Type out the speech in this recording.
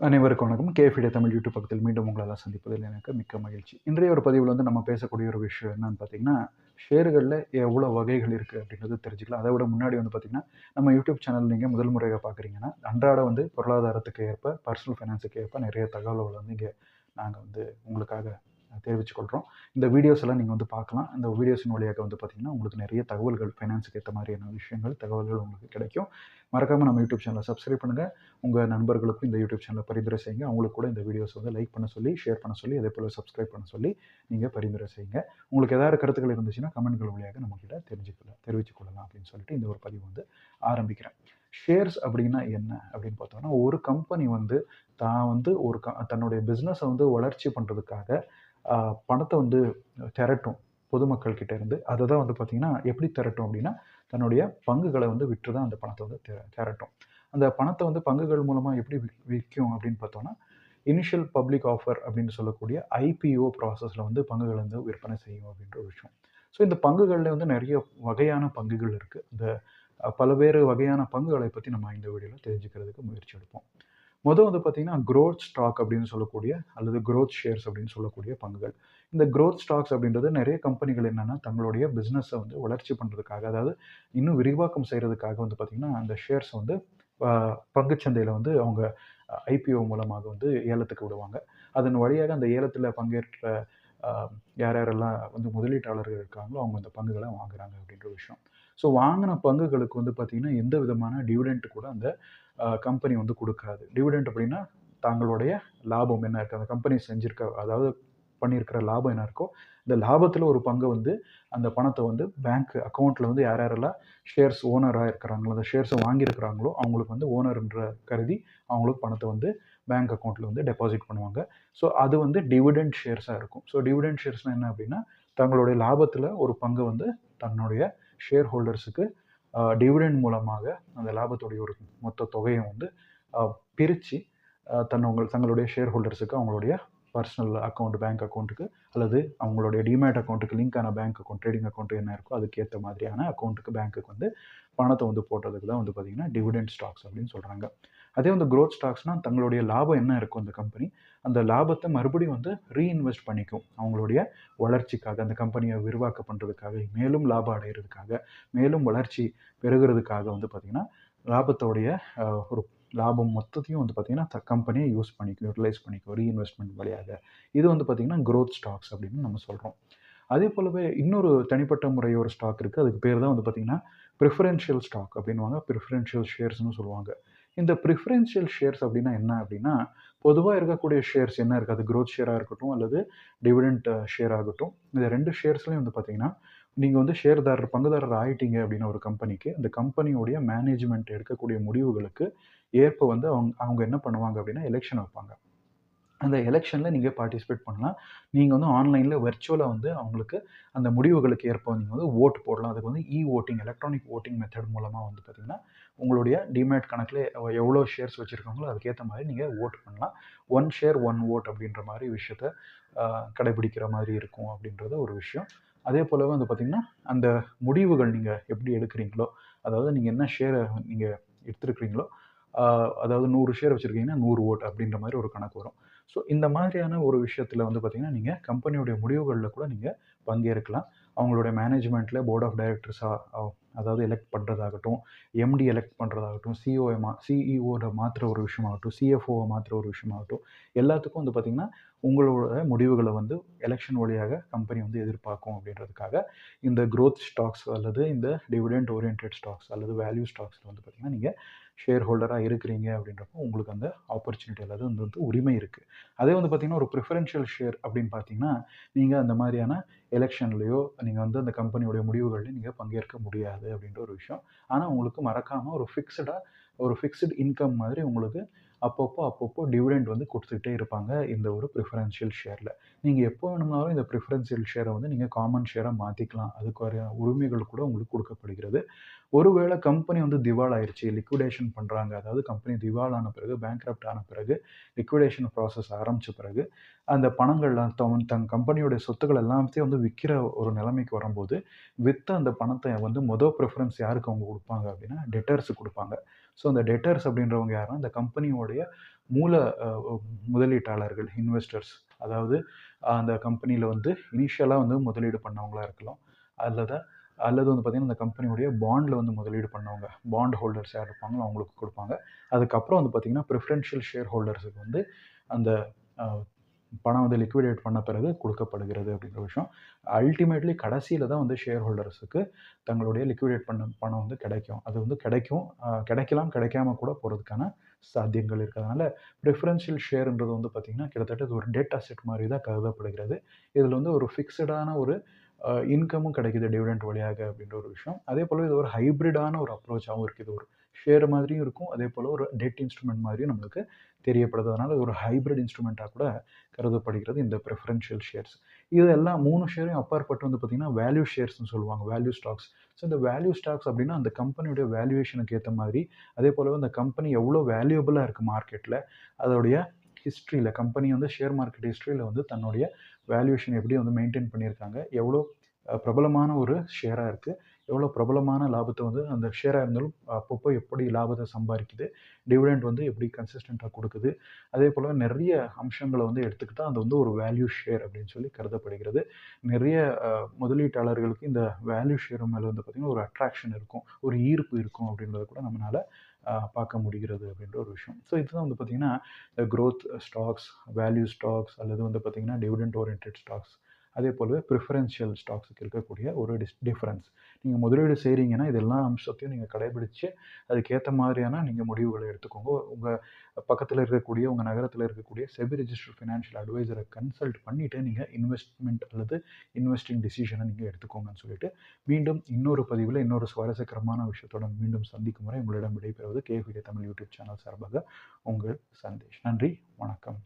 அனைவருக்கும் வணக்கம். கேஃபிடே தமிழ் யூடியூப் பக்கத்தில் மீண்டும் உங்களெல்லாம் சந்திப்பதில் எனக்கு மிக்க மகிழ்ச்சி. இன்றைய ஒரு பதிவில் வந்து நம்ம பேசக்கூடிய ஒரு விஷயம் என்னன்னு பார்த்தீங்கன்னா ஷேர்களில் எவ்வளோ வகைகள் இருக்குது அப்படின்றது தெரிஞ்சுக்கலாம். அதை விட முன்னாடி வந்து பார்த்திங்கன்னா நம்ம யூடியூப் சேனல் நீங்கள் முதல் முறையாக பார்க்குறீங்கன்னா அன்றாட வந்து பொருளாதாரத்துக்கு ஏற்ப பர்சனல் ஃபைனான்ஸுக்கு ஏற்ப நிறைய தகவல்கள் வந்து இங்கே நாங்கள் வந்து உங்களுக்காக தெரிவிச்சுக்கொள்கிறோம் இந்த வீடியோஸ் எல்லாம் நீங்கள் வந்து பார்க்கலாம். இந்த வீடியோஸின் வழியாக வந்து பார்த்திங்கன்னா உங்களுக்கு நிறைய தகவல்கள் ஃபைனான்ஸுக்கு ஏற்ற மாதிரியான விஷயங்கள் தகவல்கள் உங்களுக்கு கிடைக்கும். மறக்காமல் நம்ம யூடியூப் சேனலை சப்ஸ்கிரைப் பண்ணுங்கள் உங்கள் நண்பர்களுக்கும் இந்த யூடியூப் சேனலை பரிந்துரை செய்யுங்க. அவங்களுக்கு கூட இந்த வீடியோஸ் வந்து லைக் பண்ண சொல்லி ஷேர் பண்ண சொல்லி அதே போல் சப்ஸ்கிரைப் பண்ண சொல்லி நீங்கள் பரிந்துரை செய்யுங்க. உங்களுக்கு ஏதாவது கருத்துக்கள் இருந்துச்சுன்னா கமெண்ட்கள் வழியாக நம்மக்கிட்ட தெரிஞ்சுக்கலாம் தெரிவிச்சுக்கொள்ளலாம் அப்படின்னு சொல்லிட்டு இந்த ஒரு பதிவு வந்து ஆரம்பிக்கிறேன். ஷேர்ஸ் அப்படின்னா என்ன அப்படின்னு பார்த்தோம்னா ஒரு கம்பெனி வந்து தான் வந்து ஒரு க தன்னுடைய பிஸ்னஸை வந்து வளர்ச்சி பண்ணுறதுக்காக பணத்தை வந்து திரட்டும் பொதுமக்கள் கிட்ட இருந்து. அதை தான் வந்து பார்த்திங்கன்னா எப்படி திரட்டும் அப்படின்னா தன்னுடைய பங்குகளை வந்து விற்று தான் அந்த பணத்தை வந்து திரட்டும். அந்த பணத்தை வந்து பங்குகள் மூலமாக எப்படி விற்கும் அப்படின்னு பார்த்தோம்னா இனிஷியல் பப்ளிக் ஆஃபர் அப்படின்னு சொல்லக்கூடிய ஐபிஓ ப்ராசஸில் வந்து பங்குகளை வந்து விற்பனை செய்யும் அப்படின்ற ஒரு விஷயம். ஸோ இந்த பங்குகளில் வந்து நிறைய வகையான பங்குகள் இருக்குது இந்த பல்வேறு வகையான பங்குகளை பற்றி நம்ம இந்த வீடியோவில் தெரிஞ்சுக்கிறதுக்கு முயற்சி எடுப்போம். முதல் வந்து பார்த்திங்கன்னா க்ரோத் ஸ்டாக் அப்படின்னு சொல்லக்கூடிய அல்லது க்ரோத் ஷேர்ஸ் அப்படின்னு சொல்லக்கூடிய பங்குகள். இந்த க்ரோத் ஸ்டாக்ஸ் அப்படின்றது நிறைய கம்பெனிகள் என்னென்னா தங்களுடைய பிஸ்னஸை வந்து வளர்ச்சி பண்ணுறதுக்காக அதாவது இன்னும் விரிவாக்கம் செய்கிறதுக்காக வந்து பார்த்திங்கன்னா அந்த ஷேர்ஸ் வந்து பங்குச்சந்தையில் வந்து அவங்க ஐபிஓ மூலமாக வந்து ஏலத்துக்கு விடுவாங்க. அதன் வழியாக அந்த ஏலத்தில் பங்கேற்ற யார் யாரெல்லாம் வந்து முதலீட்டாளர்கள் இருக்காங்களோ அவங்க அந்த பங்குகளை வாங்குறாங்க அப்படின்ற விஷயம். ஸோ வாங்கின பங்குகளுக்கு வந்து பார்த்திங்கன்னா எந்த விதமான டிவிடெண்ட் கூட அந்த கம்பெனி வந்து கொடுக்காது. டிவிடெண்ட் அப்படின்னா தங்களுடைய லாபம் என்ன இருக்குது அந்த கம்பெனி செஞ்சுருக்க அதாவது பண்ணியிருக்கிற லாபம் என்ன இருக்கோ இந்த லாபத்தில் ஒரு பங்கை வந்து அந்த பணத்தை வந்து பேங்க் அக்கௌண்ட்டில் வந்து யார் யாரெல்லாம் ஷேர்ஸ் ஓனராக இருக்கிறாங்களோ அந்த ஷேர்ஸை வாங்கியிருக்கிறாங்களோ அவங்களுக்கு வந்து ஓனர்ன்ற கருதி அவங்களுக்கு பணத்தை வந்து பேங்க் அக்கௌண்ட்டில் வந்து டெபாசிட் பண்ணுவாங்க. ஸோ அது வந்து டிவிடெண்ட் ஷேர்ஸாக இருக்கும். ஸோ டிவிடெண்ட் ஷேர்ஸ்னால் என்ன அப்படின்னா தங்களுடைய லாபத்தில் ஒரு பங்கை வந்து தன்னுடைய ஷேர் ஹோல்டர்ஸுக்கு டிவிடெண்ட் மூலமாக அந்த லாபத்துடைய ஒரு மொத்த தொகையை வந்து பிரித்து தன்னவங்க தங்களுடைய ஷேர் ஹோல்டர்ஸுக்கு அவங்களுடைய பர்சனல் அக்கௌண்ட் பேங்க் அக்கௌண்ட்டுக்கு அல்லது அவங்களுடைய டிமேட் அக்கௌண்ட்டுக்கு லிங்க் ஆன பேங்க் அக்கௌண்ட் ட்ரேடிங் அக்கௌண்ட் என்ன இருக்கோ அதுக்கேற்ற மாதிரியான அக்கௌண்ட்டுக்கு பேங்க்குக்கு வந்து பணத்தை வந்து போட்டதுக்கு தான் வந்து பார்த்திங்கன்னா டிவிடெண்ட் ஸ்டாக்ஸ் அப்படின்னு சொல்கிறாங்க அதே வந்து க்ரோத் ஸ்டாக்ஸ்னால் தங்களுடைய லாபம் என்ன இருக்கும் அந்த கம்பெனி அந்த லாபத்தை மறுபடியும் வந்து ரீஇன்வெஸ்ட் பண்ணிக்கும். அவங்களுடைய வளர்ச்சிக்காக அந்த கம்பெனியை விரிவாக்க பண்ணுறதுக்காக மேலும் லாபம் அடைகிறதுக்காக மேலும் வளர்ச்சி பெறுகிறதுக்காக வந்து பார்த்திங்கன்னா லாபத்தோடைய ஒரு லாபம் மொத்தத்தையும் வந்து பார்த்திங்கன்னா கம்பெனியை யூஸ் பண்ணிக்கும் யூட்டிலைஸ் பண்ணிக்கும் ரீஇன்வெஸ்ட்மெண்ட் வழியாக. இது வந்து பார்த்திங்கன்னா க்ரோத் ஸ்டாக்ஸ் அப்படின்னு நம்ம சொல்கிறோம் அதே போலவே இன்னொரு தனிப்பட்ட முறை ஒரு ஸ்டாக் இருக்குது அதுக்கு பேர் தான் வந்து பார்த்திங்கன்னா ப்ரிஃபரன்ஷியல் ஸ்டாக் அப்படின்வாங்க ப்ரிஃபரன்ஷியல் ஷேர்ஸ்னு சொல்லுவாங்க. இந்த ப்ரிஃபரன்ஷியல் ஷேர்ஸ் அப்படின்னா என்ன அப்படின்னா பொதுவாக இருக்கக்கூடிய ஷேர்ஸ் என்ன இருக்குது அது க்ரோத் ஷேராக இருக்கட்டும் அல்லது டிவிடெண்ட் ஷேர் ஆகட்டும். இந்த ரெண்டு ஷேர்ஸ்லையும் வந்து பார்த்தீங்கன்னா நீங்கள் வந்து ஷேர்தாரர் பங்குதாரர் ஆகிட்டீங்க அப்படின்னா ஒரு கம்பெனிக்கு அந்த கம்பெனியோடைய மேனேஜ்மெண்ட் எடுக்கக்கூடிய முடிவுகளுக்கு ஏற்ப வந்து அவங்க அவங்க என்ன பண்ணுவாங்க அப்படின்னா எலெக்ஷன் வைப்பாங்க. அந்த எலெக்ஷனில் நீங்கள் பார்ட்டிசிபேட் பண்ணலாம். நீங்கள் வந்து ஆன்லைனில் வெர்ச்சுவலாக வந்து அவங்களுக்கு அந்த முடிவுகளுக்கு ஏற்ப நீங்கள் வந்து ஓட்டு போடலாம். அதுக்கு வந்து e voting electronic voting method மூலமாக வந்து பார்த்திங்கன்னா உங்களுடைய டிமேட் கணக்கில் எவ்வளோ ஷேர்ஸ் வச்சுருக்காங்களோ அதுக்கேற்ற மாதிரி நீங்கள் ஓட் பண்ணலாம். ஒன் ஷேர் ஒன் ஓட் அப்படின்ற மாதிரி விஷயத்த கடைபிடிக்கிற மாதிரி இருக்கும் அப்படின்றது ஒரு விஷயம். அதே போலவே வந்து பார்த்திங்கன்னா அந்த முடிவுகள் நீங்கள் எப்படி எடுக்கிறீங்களோ அதாவது நீங்கள் என்ன ஷேரை நீங்கள் எடுத்துருக்கிறீங்களோ அதாவது நூறு ஷேர் வச்சுருக்கீங்கன்னா நூறு ஓட் அப்படின்ற மாதிரி ஒரு கணக்கு வரும். ஸோ இந்த மாதிரியான ஒரு விஷயத்தில் வந்து பார்த்திங்கன்னா நீங்கள் கம்பெனியுடைய முடிவுகளில் கூட நீங்கள் பங்கேற்கலாம். அவங்களுடைய மேனேஜ்மெண்ட்டில் போர்ட் ஆஃப் டைரக்டர்ஸாக அதாவது எலெக்ட் பண்ணுறதாகட்டும் எம்டி எலெக்ட் பண்ணுறதாகட்டும் சிஓஐ மா சிஇஓட மாற்றுற ஒரு விஷயமாகட்டும் சிஎஃப்ஓவை மாற்றுற ஒரு விஷயமாகட்டும் எல்லாத்துக்கும் வந்து பார்த்திங்கன்னா உங்களோட முடிவுகளை வந்து எலெக்ஷன் வழியாக கம்பெனி வந்து எதிர்பார்க்கும் அப்படின்றதுக்காக இந்த க்ரோத் ஸ்டாக்ஸ் அல்லது இந்த டிவிடெண்ட் ஓரியன்ட் ஸ்டாக்ஸ் அல்லது வேல்யூ ஸ்டாக்ஸில் வந்து பார்த்திங்கன்னா நீங்கள் ஷேர் ஹோல்டராக இருக்கிறீங்க அப்படின்றப்போ உங்களுக்கு அந்த ஆப்பர்ச்சுனிட்டி அல்லது அந்த வந்து உரிமை இருக்குது அதே வந்து பார்த்திங்கன்னா ஒரு ப்ரிஃபரன்ஷியல் ஷேர் அப்படின்னு பார்த்தீங்கன்னா நீங்கள் அந்த மாதிரியான எலெக்ஷன்லேயோ நீங்கள் வந்து அந்த கம்பெனியோடைய முடிவுகள்லையும் நீங்கள் பங்கேற்க முடியாது. அப்படின்ற ஒரு விஷயம். ஆனால் உங்களுக்கு மறக்காமல் ஒரு ஃபிக்ஸ்டாக ஒரு ஃபிக்ஸ்டு இன்கம் மாதிரி உங்களுக்கு அப்பப்போ அப்பப்போ டிவிடெண்ட் வந்து கொடுத்துக்கிட்டே இருப்பாங்க இந்த ஒரு ப்ரிஃபரன்ஷியல் ஷேரில் நீங்கள் எப்போ வேணும்னாலும் இந்த ப்ரிஃபரன்ஷியல் ஷேரை வந்து நீங்கள் காமன் ஷேராக மாற்றிக்கலாம் அதுக்கு உரிமைகள் கூட உங்களுக்கு கொடுக்கப்படுகிறது. ஒருவேளை கம்பெனி வந்து திவால் ஆயிடுச்சு லிக்விடேஷன் பண்ணுறாங்க அதாவது கம்பெனி திவால் ஆன பிறகு பேங்க்ரப்ட் ஆன பிறகு லிக்விடேஷன் ப்ராசஸ் ஆரம்பித்த பிறகு அந்த பணங்கள்லாம் தன் தன் கம்பெனியோட சொத்துக்கள் எல்லாத்தையும் வந்து விற்கிற ஒரு நிலைமைக்கு வரும்போது விற்ற அந்த பணத்தை வந்து மொதல் ப்ரிஃபரன்ஸ் யாருக்கு அவங்க கொடுப்பாங்க அப்படின்னா டெட்டர்ஸுக்கு கொடுப்பாங்க. ஸோ அந்த டெட்டர்ஸ் அப்படின்றவங்க யாருன்னா இந்த கம்பெனியோடைய மூல முதலீட்டாளர்கள் இன்வெஸ்டர்ஸ் அதாவது அந்த கம்பெனியில் வந்து இனிஷியலாக வந்து முதலீடு பண்ணவங்களா இருக்கலாம். அல்லது அல்லது வந்து பார்த்திங்கன்னா அந்த கம்பெனியுடைய பாண்டில் வந்து முதலீடு பண்ணவங்க பாண்ட் ஹோல்டர்ஸ் யார் இருப்பாங்களோ அவங்களுக்கு கொடுப்பாங்க. அதுக்கப்புறம் வந்து பார்த்திங்கன்னா ப்ரிஃபரன்ஷியல் ஷேர் ஹோல்டர்ஸுக்கு வந்து அந்த பணம் வந்து லிக்விடேட் பண்ண பிறகு கொடுக்கப்படுகிறது அப்படிங்கிற விஷயம். அல்டிமேட்லி கடைசியில் தான் வந்து ஷேர் ஹோல்டர்ஸுக்கு தங்களுடைய லிக்விடேட் பண்ண பணம் வந்து கிடைக்கும். அது வந்து கிடைக்கும் கிடைக்கலாம் கிடைக்காம கூட போகிறதுக்கான சாத்தியங்கள் இருக்கிறதுனால ப்ரிஃபரன்ஷியல் ஷேர்ன்றது வந்து பார்த்திங்கன்னா கிட்டத்தட்ட இது ஒரு டேட் அசெட் மாதிரி தான் கருதப்படுகிறது. இதில் வந்து ஒரு ஃபிக்ஸடான ஒரு இன்கமும் கிடைக்குது டிவிடெண்ட் வழியாக அப்படின்ற ஒரு விஷயம். அதே போல் இது ஒரு ஹைப்ரிடான ஒரு அப்ரோச்சாகவும் இருக்குது. ஒரு ஷேர் மாதிரியும் இருக்கும். அதே போல் ஒரு டெட் இன்ஸ்ட்ருமெண்ட் மாதிரியும் நம்மளுக்கு தெரியப்படுது. அதனால் ஒரு ஹைப்ரிட் இன்ஸ்ட்ருமெண்ட்டாக கூட கருதப்படுகிறது இந்த ப்ரிஃபரன்ஷியல் ஷேர்ஸ் இது எல்லாம் மூணு ஷேரையும் அப்பாற்பட்டு வந்து பார்த்திங்கன்னா வேல்யூ ஷேர்ஸ்னு சொல்லுவாங்க வேல்யூ ஸ்டாக்ஸ் ஸோ இந்த வேல்யூ ஸ்டாக்ஸ் அப்படின்னா அந்த கம்பெனியுடைய வேல்யூவேஷனுக்கு ஏற்ற மாதிரி அதே போலவே அந்த கம்பெனி எவ்வளோ வேல்யூபிளாக இருக்குது மார்க்கெட்டில் அதோடைய ஹிஸ்ட்ரியில் கம்பெனி வந்து ஷேர் மார்க்கெட் ஹிஸ்ட்ரியில் வந்து தன்னுடைய வேல்யூவேஷன் எப்படி வந்து மெயின்டைன் பண்ணியிருக்காங்க எவ்வளோ பிரபலமான ஒரு ஷேராக இருக்குது எவ்வளோ பிரபலமான லாபத்தை வந்து அந்த ஷேராக இருந்தாலும் அப்பப்போ எப்படி லாபத்தை சம்பாதிக்குது டிவிடெண்ட் வந்து எப்படி கன்சிஸ்டண்ட்டாக கொடுக்குது அதே போல் நிறைய அம்சங்களை வந்து எடுத்துக்கிட்டால் அது வந்து ஒரு வேல்யூ ஷேர் அப்படின்னு சொல்லி கருதப்படுகிறது. நிறைய முதலீட்டாளர்களுக்கு இந்த வேல்யூ ஷேர் மேலே வந்து பார்த்திங்கன்னா ஒரு அட்ராக்ஷன் இருக்கும் ஒரு ஈர்ப்பு இருக்கும் அப்படின்றத கூட நம்மளால் பார்க்க முடிகிறது அப்படின்ற ஒரு விஷயம். ஸோ இதுதான் வந்து பார்த்திங்கன்னா க்ரோத் ஸ்டாக்ஸ் வேல்யூ ஸ்டாக்ஸ் அல்லது வந்து பார்த்திங்கன்னா டிவிடெண்ட் ஓரியன்ட் ஸ்டாக்ஸ் அதே போலவே ப்ரிஃபரன்ஷியல் ஸ்டாக்ஸுக்கு இருக்கக்கூடிய ஒரு டிஸ் டிஃப்ரென்ஸ் நீங்கள் முதலீடு செய்கிறீங்கன்னா இது எல்லா அம்சத்தையும் நீங்கள் கடைபிடிச்சு அதுக்கேற்ற மாதிரியான நீங்கள் முடிவுகளை எடுத்துக்கோங்க. உங்கள் பக்கத்தில் இருக்கக்கூடிய உங்கள் நகரத்தில் இருக்கக்கூடிய செபி ரிஜிஸ்டர் ஃபினான்ஷியல் அட்வைசரை கன்சல்ட் பண்ணிவிட்டு நீங்கள் இன்வெஸ்ட்மெண்ட் அல்லது இன்வெஸ்டிங் டிசிஷனை நீங்கள் எடுத்துக்கோங்கன்னு சொல்லிட்டு மீண்டும் இன்னொரு பதிவில் இன்னொரு சுவாரஸ்யகரமான விஷயத்தோட மீண்டும் சந்திக்கும் முறை உங்களிடம் விடைபெறுவது கேஃபிடே தமிழ் யூடியூப் சேனல் சார்பாக உங்கள் சந்தேஷ். நன்றி வணக்கம்.